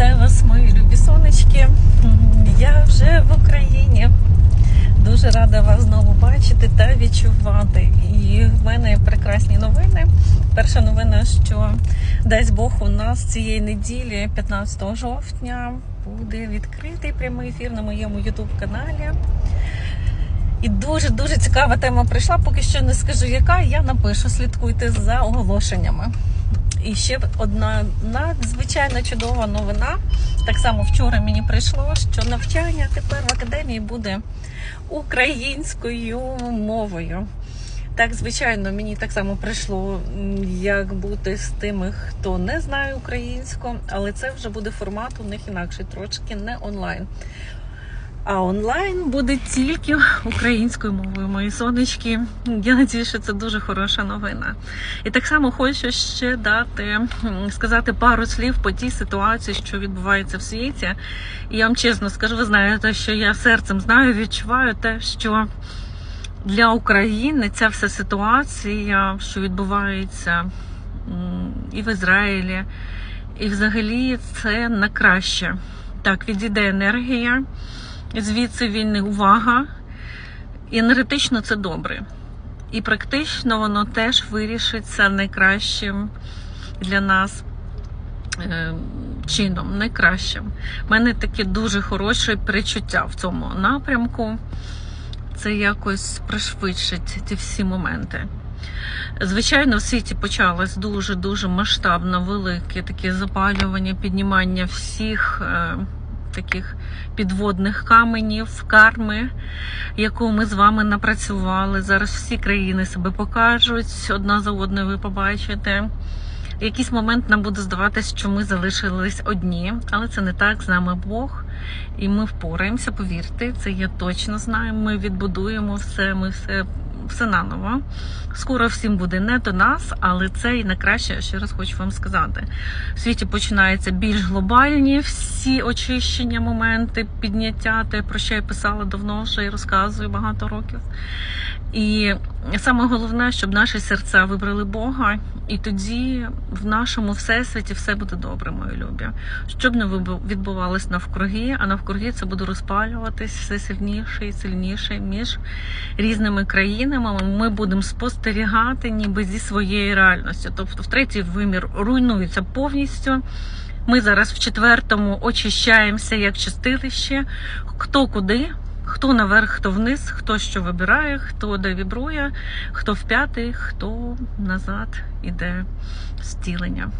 Вітаю вас, мої любі сонечки. Я вже в Україні. Дуже рада вас знову бачити та відчувати. І в мене прекрасні новини. Перша новина, що дасть Бог у нас цієї неділі, 15 жовтня, буде відкритий прямий ефір на моєму YouTube каналі. І дуже дуже цікава тема прийшла. Поки що не скажу, яка. Я напишу. Слідкуйте за оголошеннями. І ще одна надзвичайно чудова новина. Так само вчора мені прийшло, що навчання тепер в академії буде українською мовою. Так, звичайно, мені так само прийшло, як бути з тими, хто не знає українську, але це вже буде формат у них інакший, трошки не онлайн. А онлайн буде тільки українською мовою, мої сонечки. Я надію, що це дуже хороша новина. І так само хочу ще дати сказати пару слів по тій ситуації, що відбувається в світі. І я вам чесно скажу, ви знаєте, що я серцем знаю, відчуваю те, що для України ця вся ситуація, що відбувається і в Ізраїлі, і взагалі це на краще. Так, відійде енергія звідси вільна увага. Енергетично це добре. І практично воно теж вирішиться найкращим для нас е, чином, найкращим. У мене таке дуже хороше перечуття в цьому напрямку. Це якось пришвидшить ці всі моменти. Звичайно, в світі почалось дуже дуже масштабно велике таке запалювання, піднімання всіх. Е, таких підводних каменів, карми, яку ми з вами напрацювали. Зараз всі країни себе покажуть, одна за одною ви побачите. В якийсь момент нам буде здаватися, що ми залишились одні, але це не так. З нами Бог, і ми впораємося. Повірте, це я точно знаю. Ми відбудуємо все, ми все. Все наново. Скоро всім буде не до нас, але це і на краще, я ще раз хочу вам сказати. В світі починаються більш глобальні всі очищення, моменти, підняття, те, про що я писала давно вже і розказую багато років. І саме головне, щоб наші серця вибрали Бога, і тоді в нашому всесвіті все буде добре, мої любі. Щоб не відбувалось навкруги, а навкруги це буде розпалюватись все сильніше і сильніше між різними країнами. Ми будемо спостерігати ніби зі своєї реальності. Тобто, в третій вимір руйнується повністю. Ми зараз в четвертому очищаємося як чистилище. Хто куди, хто наверх, хто вниз, хто що вибирає, хто де вібрує, хто в п'ятий, хто назад іде зцілення.